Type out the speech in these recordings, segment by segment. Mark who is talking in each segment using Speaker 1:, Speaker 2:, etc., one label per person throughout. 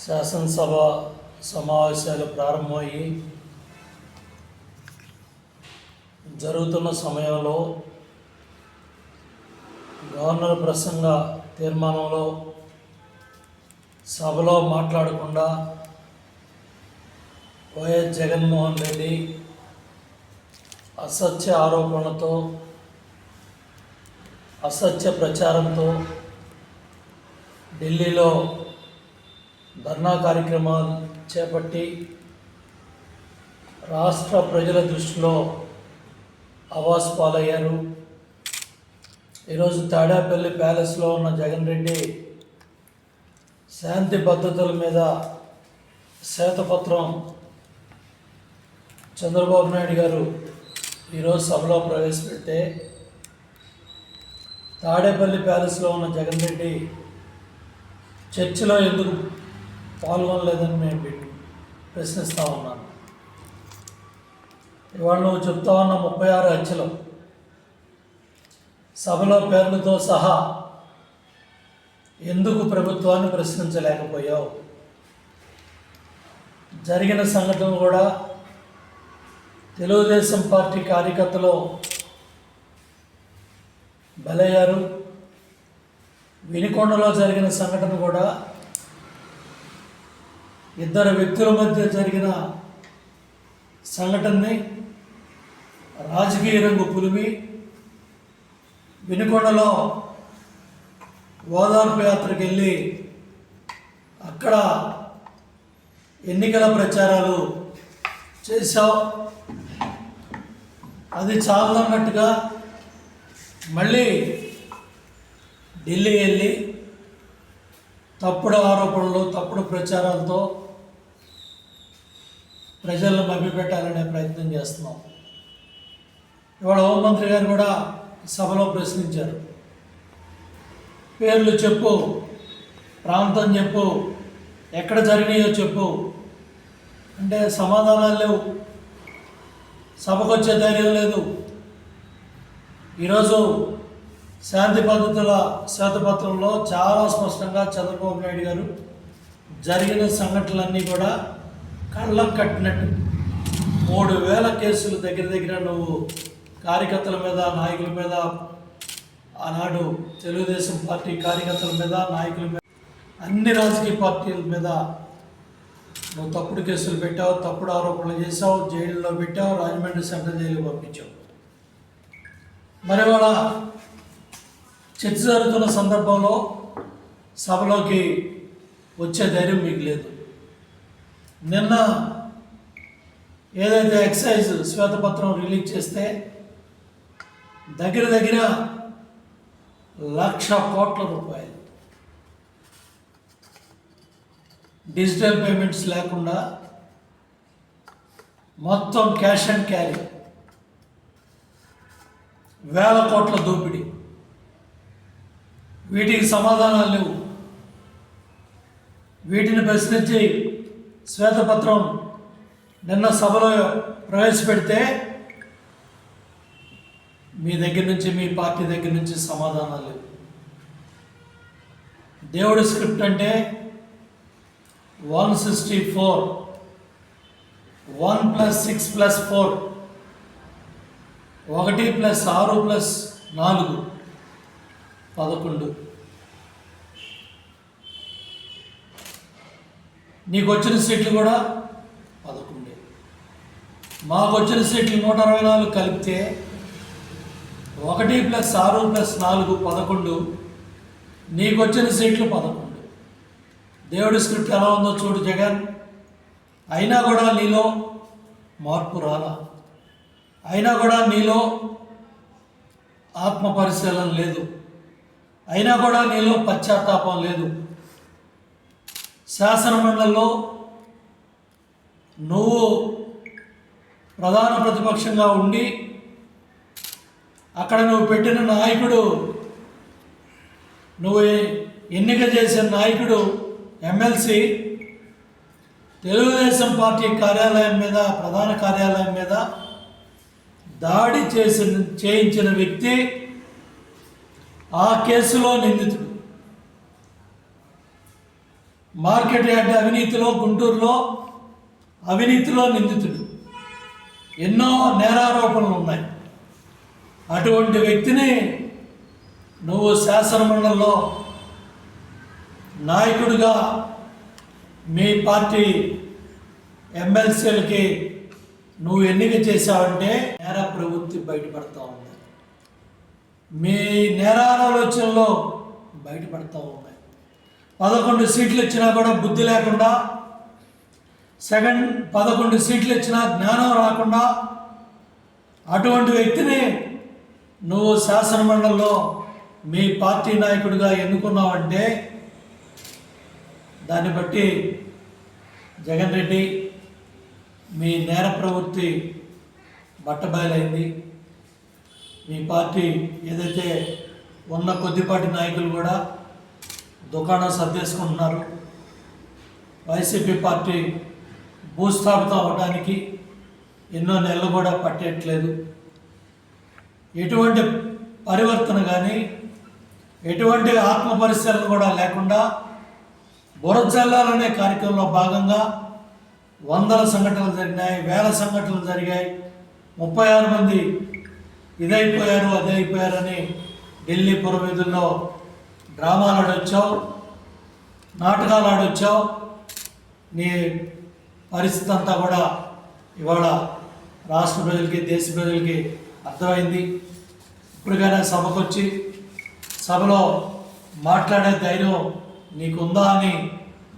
Speaker 1: శాసనసభ సమావేశాలు ప్రారంభమయ్యి జరుగుతున్న సమయంలో గవర్నర్ ప్రసంగ తీర్మానంలో సభలో మాట్లాడకుండా వైఎస్ జగన్మోహన్ రెడ్డి అసత్య ఆరోపణలతో అసత్య ప్రచారంతో ఢిల్లీలో ధర్నా కార్యక్రమాలు చేపట్టి రాష్ట్ర ప్రజల దృష్టిలో అవాస్ పాలయ్యారు. ఈరోజు తాడేపల్లి ప్యాలెస్లో ఉన్న జగన్ రెడ్డి శాంతి భద్రతల మీద శ్వేతపత్రం చంద్రబాబు నాయుడు గారు ఈరోజు సభలో ప్రవేశపెడితే తాడేపల్లి ప్యాలెస్లో ఉన్న జగన్ రెడ్డి చర్చిలో ఎందుకు పాల్గొనలేదని నేను ప్రశ్నిస్తూ ఉన్నాను. ఇవాళ నువ్వు చెప్తా ఉన్న ముప్పై ఆరు హత్యలు సభలో పేర్లతో సహా ఎందుకు ప్రభుత్వాన్ని ప్రశ్నించలేకపోయావు? జరిగిన సంఘటన కూడా తెలుగుదేశం పార్టీ కార్యకర్తలు బలయ్యారు. వినికొండలో జరిగిన సంఘటన కూడా ఇద్దరు వ్యక్తుల మధ్య జరిగిన సంఘటనని రాజకీయ రంగు పులిమి వినుకొండలో ఓదార్పు యాత్రకు వెళ్ళి అక్కడ ఎన్నికల ప్రచారాలు చేశావు అది చాలన్నట్టుగా మళ్ళీ ఢిల్లీ వెళ్ళి తప్పుడు ఆరోపణలు తప్పుడు ప్రచారాలతో ప్రజలను మభ్యపెట్టాలనే ప్రయత్నం చేస్తున్నాం. ఇవాళ హోంమంత్రి గారు కూడా సభలో ప్రశ్నించారు. పేర్లు చెప్పు ప్రాంతం చెప్పు ఎక్కడ జరిగినాయో చెప్పు. అంటే సమాధానాలు లేవు. సభకు వచ్చే ధైర్యం లేదు. ఈరోజు శాంతి పద్ధతుల శ్వేతపత్రంలో చాలా స్పష్టంగా చంద్రబాబు నాయుడు గారు జరిగిన సంఘటనలన్నీ కూడా కళ్ళకు కట్టినట్టు. మూడు వేల కేసులు దగ్గర దగ్గర నువ్వు కార్యకర్తల మీద నాయకుల మీద ఆనాడు తెలుగుదేశం పార్టీ కార్యకర్తల మీద నాయకుల మీద అన్ని రాజకీయ పార్టీల మీద నువ్వు తప్పుడు కేసులు పెట్టావు తప్పుడు ఆరోపణలు చేసావు జైల్లో పెట్టావు రాజమండ్రి సెంట్రల్ జైలు పంపించావు. మరి వాళ్ళ చర్చ జరుగుతున్న సందర్భంలో సభలోకి వచ్చే ధైర్యం మీకు లేదు. నిన్న ఏదైతే ఎక్సైజ్ శ్వేతపత్రం రిలీజ్ చేస్తే దగ్గర దగ్గర లక్ష కోట్ల రూపాయలు. డిజిటల్ పేమెంట్స్ లేకుండా మొత్తం క్యాష్ అండ్ క్యారీ. వేల కోట్ల దోపిడీ. వీటికి సమాధానాలు లేవు. వీటిని ప్రశ్నించి శ్వేతపత్రం నిన్న సభలో ప్రవేశపెడితే మీ దగ్గర నుంచి మీ పార్టీ దగ్గర నుంచి సమాధానాలు లేవు. దేవుడి స్క్రిప్ట్ అంటే one sixty four one plus six plus four ఒకటి ప్లస్ ఆరు ప్లస్ నాలుగు పదకొండు. నీకు వచ్చిన సీట్లు కూడా పదకొండే. మాకు వచ్చిన సీట్లు నూట అరవై నాలుగు కలిపితే ఒకటి ప్లస్ ఆరు ప్లస్ నాలుగు పదకొండు నీకు వచ్చిన సీట్లు పదకొండు. దేవుడి స్క్రిప్ట్ ఎలా ఉందో చూడు జగన్. అయినా కూడా నీలో మార్పు రాలా. అయినా కూడా నీలో ఆత్మ పరిశీలన లేదు. అయినా కూడా నీలో పశ్చాత్తాపం లేదు. శాసనమండలిలో నువ్వు ప్రధాన ప్రతిపక్షంగా ఉండి అక్కడ నువ్వు పెట్టిన నాయకుడు నువ్వు ఎన్నిక చేసిన నాయకుడు ఎమ్మెల్సీ తెలుగుదేశం పార్టీ కార్యాలయం మీద ప్రధాన కార్యాలయం మీద దాడి చేసిన చేయించిన వ్యక్తి ఆ కేసులో నిందితుడు. మార్కెట్ యార్డ్ అవినీతిలో గుంటూరులో అవినీతిలో నిందితుడు. ఎన్నో నేరారోపణలు ఉన్నాయి. అటువంటి వ్యక్తిని నువ్వు శాసనమండలిలో నాయకుడిగా మీ పార్టీ ఎమ్మెల్సీలకి నువ్వు ఎన్నిక చేశావంటే నేర ప్రవృత్తి బయటపడతా ఉంది. మీ నేరాలోచనలో బయటపడతా ఉంది. పదకొండు సీట్లు ఇచ్చినా కూడా బుద్ధి లేకుండా సెకండ్ పదకొండు సీట్లు ఇచ్చినా జ్ఞానం రాకుండా అటువంటి వ్యక్తిని నువ్వు శాసనమండలిలో మీ పార్టీ నాయకుడిగా ఎన్నుకున్నావంటే దాన్ని బట్టి జగన్ రెడ్డి మీ నేర ప్రవృత్తి బట్టబయలైంది. మీ పార్టీ ఏదైతే ఉన్న కొద్దిపాటి నాయకులు కూడా దుకాణం సర్దేసుకుంటున్నారు. వైసీపీ పార్టీ భూస్థాపితం అవడానికి ఎన్నో నెలలు కూడా పట్టేయట్లేదు ఎటువంటి పరివర్తన కానీ ఎటువంటి ఆత్మ పరిశీలన కూడా లేకుండా బురజల్లాలనే కార్యక్రమంలో భాగంగా వందల సంఘటనలు జరిగినాయి వేల సంఘటనలు జరిగాయి. ముప్పై ఆరు మంది ఇదైపోయారు అదే అయిపోయారని ఢిల్లీ పురవీధుల్లో డ్రామాలు ఆడొచ్చావు నాటకాలు ఆడొచ్చావు నీ పరిస్థితి అంతా కూడా ఇవాళ రాష్ట్ర ప్రజలకి దేశ ప్రజలకి అర్థమైంది. ఇప్పటికైనా సభకు వచ్చి సభలో మాట్లాడే ధైర్యం నీకుందా అని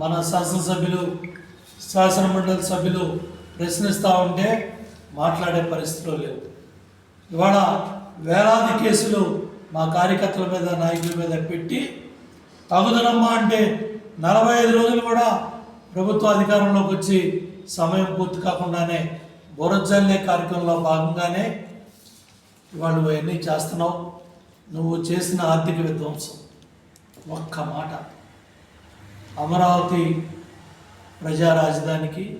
Speaker 1: మన శాసనసభ్యులు శాసనమండలి సభ్యులు ప్రశ్నిస్తూ ఉంటే మాట్లాడే పరిస్థితులు లేవు. ఇవాళ వేలాది కేసులు మా కార్యకర్తల మీద నాయకుల మీద పెట్టి తగుదనమ్మా అంటే నలభై ఐదు రోజులు కూడా ప్రభుత్వ అధికారంలోకి వచ్చి సమయం పూర్తి కాకుండానే బురజల్లే కార్యక్రమంలో భాగంగానే ఇవాళ నువ్వు అన్నీ చేస్తున్నావు? నువ్వు చేసిన ఆర్థిక విధ్వంసం. ఒక్క మాట. అమరావతి ప్రజా రాజధానికి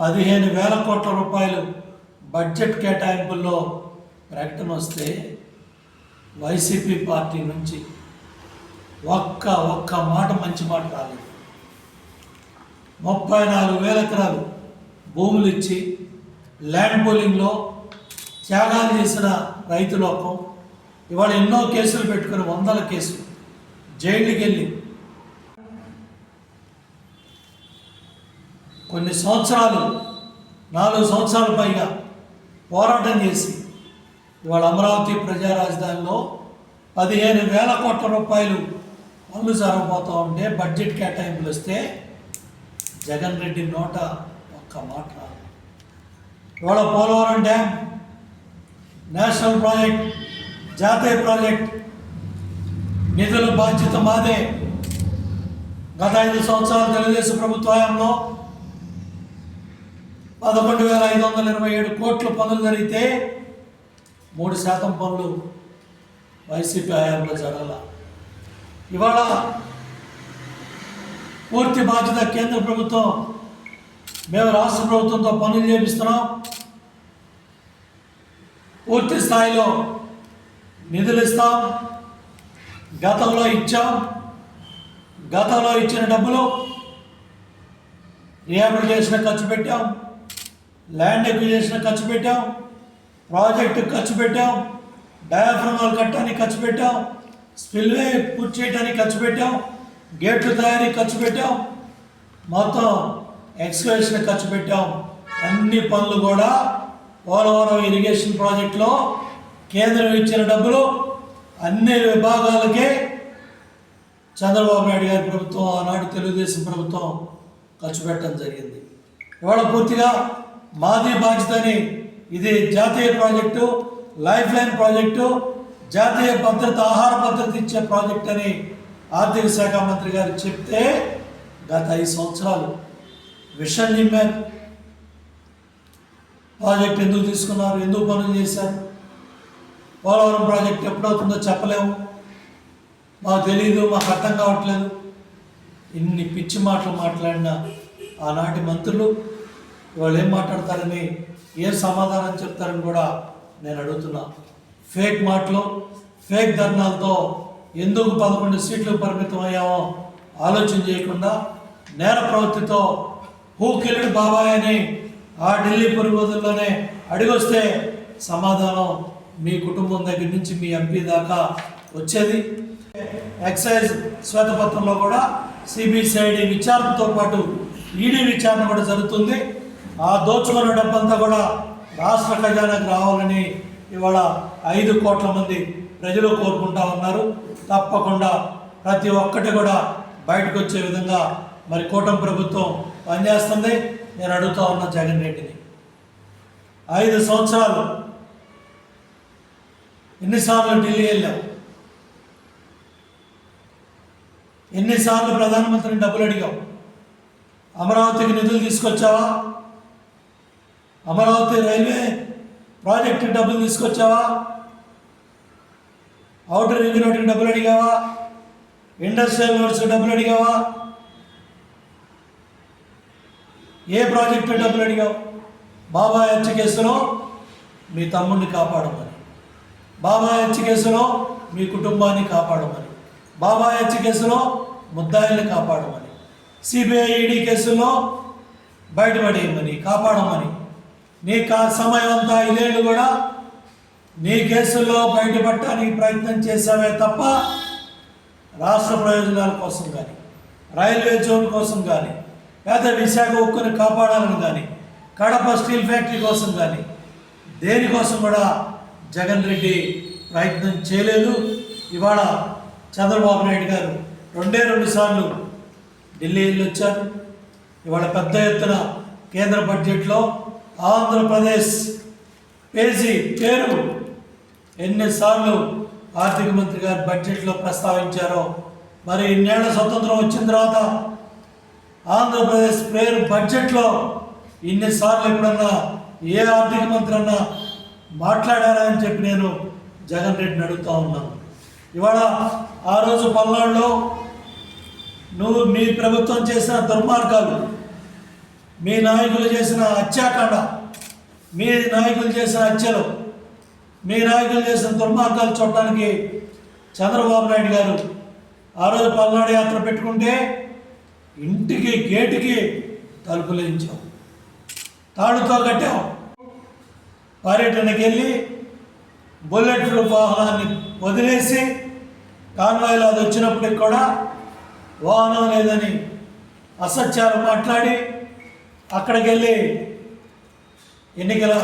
Speaker 1: పదిహేను వేల కోట్ల రూపాయలు బడ్జెట్ కేటాయింపుల్లో ప్రకటన వస్తే వైసీపీ పార్టీ నుంచి ఒక్క ఒక్క మాట మంచి మాట రాలేదు. ముప్పై నాలుగు వేల ఎకరాలు భూములు ఇచ్చి ల్యాండ్ పోలింగ్లో త్యాగాలు చేసిన రైతు లోకం ఇవాళ ఎన్నో కేసులు పెట్టుకుని వందల కేసులు జైలుకి వెళ్ళి కొన్ని సంవత్సరాలు నాలుగు సంవత్సరాల పైగా పోరాటం చేసి ఇవాళ అమరావతి ప్రజా రాజధానిలో పదిహేను వేల కోట్ల రూపాయలు పనులు జరగబోతూ ఉంటే బడ్జెట్ కేటాయింపులు వస్తే జగన్ రెడ్డి నోట ఒక్క మాట రాదు. ఇవాళ పోలవరం డ్యామ్ నేషనల్ ప్రాజెక్ట్ జాతీయ ప్రాజెక్ట్ నిధుల బాధ్యత మాదే గత ఐదు సంవత్సరాలు తెలుగుదేశం ప్రభుత్వంలో పదకొండు వేల ఐదు వందల ఇరవై ఏడు కోట్ల పనులు జరిగితే మూడు శాతం పనులు వైసీపీ హయాంలో జరగాల. ఇవాళ పూర్తి బాధ్యత కేంద్ర ప్రభుత్వం మేము రాష్ట్ర ప్రభుత్వంతో పనులు చేపిస్తున్నాం. పూర్తి స్థాయిలో నిధులు ఇస్తాం. గతంలో ఇచ్చాం. గతంలో ఇచ్చిన డబ్బులు రిహాబిలిటేషన్ ఖర్చు పెట్టాం. ల్యాండ్ ఎక్విజేషన్ ఖర్చు పెట్టాం. ప్రాజెక్టు ఖర్చు పెట్టాం డయాఫ్రమాలు కట్టడానికి ఖర్చు పెట్టాం స్పిల్వే పూర్తి చేయడానికి ఖర్చు పెట్టాం గేట్లు తయారీ ఖర్చు పెట్టాం మొత్తం ఎక్స్కవేషన్ ఖర్చు పెట్టాం. అన్ని పనులు కూడా పోలవరం ఇరిగేషన్ ప్రాజెక్టులో కేంద్రం ఇచ్చిన డబ్బులు అన్ని విభాగాలకే చంద్రబాబు నాయుడు గారి ప్రభుత్వం ఆనాడు తెలుగుదేశం ప్రభుత్వం ఖర్చు పెట్టడం జరిగింది. ఇవాళ పూర్తిగా మాది బాధ్యతని ఇది జాతీయ ప్రాజెక్టు లైఫ్ లైన్ ప్రాజెక్టు జాతీయ భద్రత ఆహార భద్రత ఇచ్చే ప్రాజెక్ట్ అని ఆర్థిక శాఖ మంత్రి గారు చెప్తే గత ఐదు సంవత్సరాలు విషన్ నిమ్మారు ప్రాజెక్ట్ ఎందుకు తీసుకున్నారు? ఎందుకు పనులు చేశారు? పోలవరం ప్రాజెక్ట్ ఎప్పుడవుతుందో చెప్పలేము. మాకు తెలియదు మాకు అర్థం కావట్లేదు. ఇన్ని పిచ్చి మాటలు మాట్లాడిన ఆనాటి మంత్రులు వాళ్ళు ఏం మాట్లాడతారని ఏం సమాధానం చెప్తారని కూడా నేను అడుగుతున్నా. ఫేక్ మాటలు ఫేక్ ధర్నాలతో ఎందుకు పదకొండు సీట్లు పరిమితం అయ్యామో ఆలోచన చేయకుండా నేర ప్రవృత్తితో హూ కిల్డ్ బాబాయ్ అని ఆ ఢిల్లీ పురుగులోనే అడిగొస్తే సమాధానం మీ కుటుంబం దగ్గర నుంచి మీ ఎంపీ దాకా వచ్చేది. ఎక్సైజ్ శ్వేతపత్రంలో కూడా సిబిసిఐడి విచారణతో పాటు ఈడీ విచారణ కూడా జరుగుతుంది. ఆ దోచుకున్న డబ్బంతా కూడా రాష్ట్ర ఖజానాకు రావాలని ఇవాళ ఐదు కోట్ల మంది ప్రజలు కోరుకుంటా ఉన్నారు. తప్పకుండా ప్రతి ఒక్కటి కూడా బయటకు వచ్చే విధంగా మరి కూటమి ప్రభుత్వం పనిచేస్తుంది. నేను అడుగుతా ఉన్న జగన్ రెడ్డిని ఐదు సంవత్సరాలు ఎన్నిసార్లు ఢిల్లీ వెళ్ళావు? ఎన్నిసార్లు ప్రధానమంత్రిని డబ్బులు అడిగావు? అమరావతికి నిధులు తీసుకొచ్చావా? అమరావతి రైల్వే ప్రాజెక్టు డబ్బులు తీసుకొచ్చావా? అవుటర్ రింగ్ రోడ్డుకి డబ్బులు అడిగావా? ఇండస్ట్రియల్ రోడ్స్ డబ్బులు అడిగావా? ఏ ప్రాజెక్టు డబ్బులు అడిగావు? బాబా హత్య కేసులో మీ తమ్ముడిని కాపాడమని. బాబా హత్య కేసులో మీ కుటుంబాన్ని కాపాడమని. బాబా హత్య కేసులో ముద్దాయిల్ని కాపాడమని. సిబిఐ ఈడీ కేసుల్లో బయటపడేయమని కాపాడమని. నీ కా సమయం అంతా ఇదేళ్ళు కూడా? నీ కేసుల్లో బయటపడటానికి ప్రయత్నం చేసావే తప్ప రాష్ట్ర ప్రయోజనాల కోసం కానీ రైల్వే జోన్ కోసం కానీ లేదా విశాఖ ఉక్కుని కాపాడాలని కానీ కడప స్టీల్ ఫ్యాక్టరీ కోసం కానీ దేనికోసం కూడా జగన్ రెడ్డి ప్రయత్నం చేయలేదు. ఇవాళ చంద్రబాబు నాయుడు గారు రెండే రెండు సార్లు ఢిల్లీ వెళ్ళి వచ్చారు ఇవాళ పెద్ద ఎత్తున కేంద్ర బడ్జెట్లో ఆంధ్రప్రదేశ్ పేజీ పేరు ఎన్నిసార్లు ఆర్థిక మంత్రి గారు బడ్జెట్లో ప్రస్తావించారో మరి ఇన్నేళ్ళ స్వతంత్రం వచ్చిన తర్వాత ఆంధ్రప్రదేశ్ పేరు బడ్జెట్లో ఇన్నిసార్లు ఎప్పుడన్నా ఏ ఆర్థిక మంత్రి అన్నా మాట్లాడారా అని చెప్పి నేను జగన్ రెడ్డిని అడుగుతూ ఉన్నాను. ఇవాళ ఆ రోజు పల్నాడులో నువ్వు మీ ప్రభుత్వం చేసిన దుర్మార్గాలు మీ నాయకులు చేసిన హత్యాకాండ మీ నాయకులు చేసిన హత్యలు మీ నాయకులు చేసిన దుర్మార్గాలు చూడటానికి చంద్రబాబు నాయుడు గారు ఆ రోజు పల్నాడు యాత్ర పెట్టుకుంటే ఇంటికి గేటుకి తలుపులు వేయించాం. తాడుతో కట్టాం. పర్యటనకి వెళ్ళి బుల్లెట్ ప్రూఫ్ వాహనాన్ని వదిలేసి కాన్వాయ్లో అది వచ్చినప్పటికి కూడా వాహనం లేదని అసత్యాలు మాట్లాడి అక్కడికి వెళ్ళి ఎన్నికల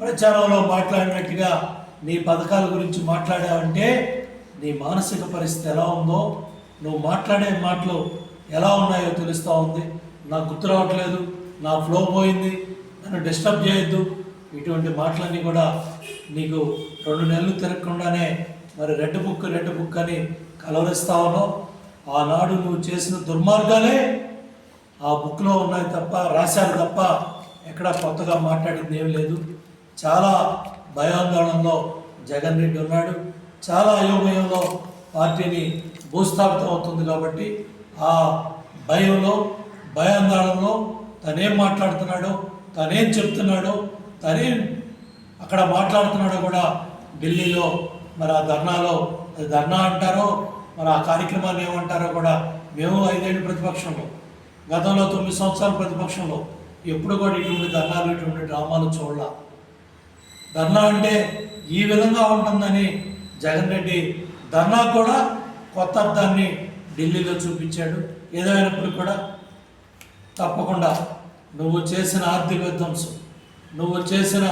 Speaker 1: ప్రచారంలో మాట్లాడినట్టుగా నీ పథకాల గురించి మాట్లాడావంటే నీ మానసిక పరిస్థితి ఎలా ఉందో నువ్వు మాట్లాడే మాటలు ఎలా ఉన్నాయో తెలుస్తూ ఉంది. నాకు గుర్తు రావట్లేదు నా ఫ్లో పోయింది నన్ను డిస్టర్బ్ చేయొద్దు. ఇటువంటి మాటలన్నీ కూడా నీకు రెండు నెలలు తిరగకుండానే మరి రెడ్ బుక్ రెడ్ బుక్ అని కలవరిస్తా ఉన్నావు. ఆనాడు నువ్వు చేసిన దుర్మార్గాలే ఆ బుక్లో ఉన్నాయి తప్ప రాశారు తప్ప ఎక్కడ కొత్తగా మాట్లాడింది ఏం లేదు. చాలా భయాందోళనలో జగన్ రెడ్డి ఉన్నాడు. చాలా అయోమయంలో పార్టీని భూస్థాపితం అవుతుంది కాబట్టి ఆ భయంలో భయాందోళనలో తనేం మాట్లాడుతున్నాడో తనేం చెప్తున్నాడో తనేం అక్కడ మాట్లాడుతున్నాడో కూడా ఢిల్లీలో మరి ఆ ధర్నాలో అది ధర్నా అంటారో మరి ఆ కార్యక్రమాన్ని ఏమంటారో కూడా మేము ఐదేళ్ళు ప్రతిపక్షంలో గతంలో తొమ్మిది సంవత్సరాల ప్రతిపక్షంలో ఎప్పుడు కూడా ఇటువంటి ధర్నాలు ఇటువంటి డ్రామాలు చూడాల. ధర్నా అంటే ఈ విధంగా ఉంటుందని జగన్ రెడ్డి ధర్నా కూడా కొత్త అర్థాన్ని ఢిల్లీలో చూపించాడు. ఏదైనప్పుడు కూడా తప్పకుండా నువ్వు చేసిన ఆర్థిక విధ్వంసం నువ్వు చేసిన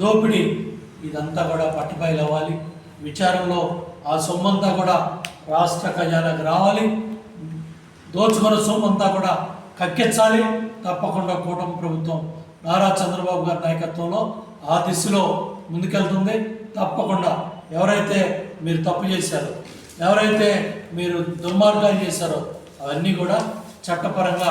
Speaker 1: దోపిడీ ఇదంతా కూడా పట్టుపైలు అవ్వాలి విచారంలో ఆ సొమ్మంతా కూడా రాష్ట్ర ఖజానాకు రావాలి. దోచుకున్న సొమ్మంతా కూడా కక్కించాలి తప్పకుండా కూటమి ప్రభుత్వం నారా చంద్రబాబు గారి నాయకత్వంలో ఆ దిశలో ముందుకెళ్తుంది. తప్పకుండా ఎవరైతే మీరు తప్పు చేశారో ఎవరైతే మీరు దుర్మార్గాలు చేశారో అవన్నీ కూడా చట్టపరంగా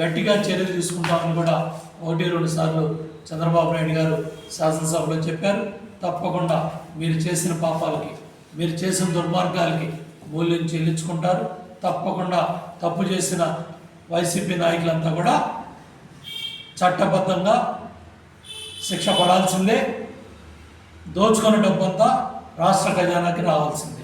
Speaker 1: గట్టిగా చర్యలు తీసుకుంటామని కూడా ఒకటి రెండు సార్లు చంద్రబాబు నాయుడు గారు శాసనసభలో చెప్పారు. తప్పకుండా మీరు చేసిన పాపాలకి మీరు చేసిన దుర్మార్గాలకి మూల్యం చెల్లించుకుంటారు. తప్పకుండా తప్పు చేసిన వైసీపీ నాయకులంతా కూడా చట్టబద్ధంగా శిక్ష పడాల్సిందే. దోచుకున్న డబ్బంతా రాష్ట్ర ఖజానాకి రావాల్సిందే.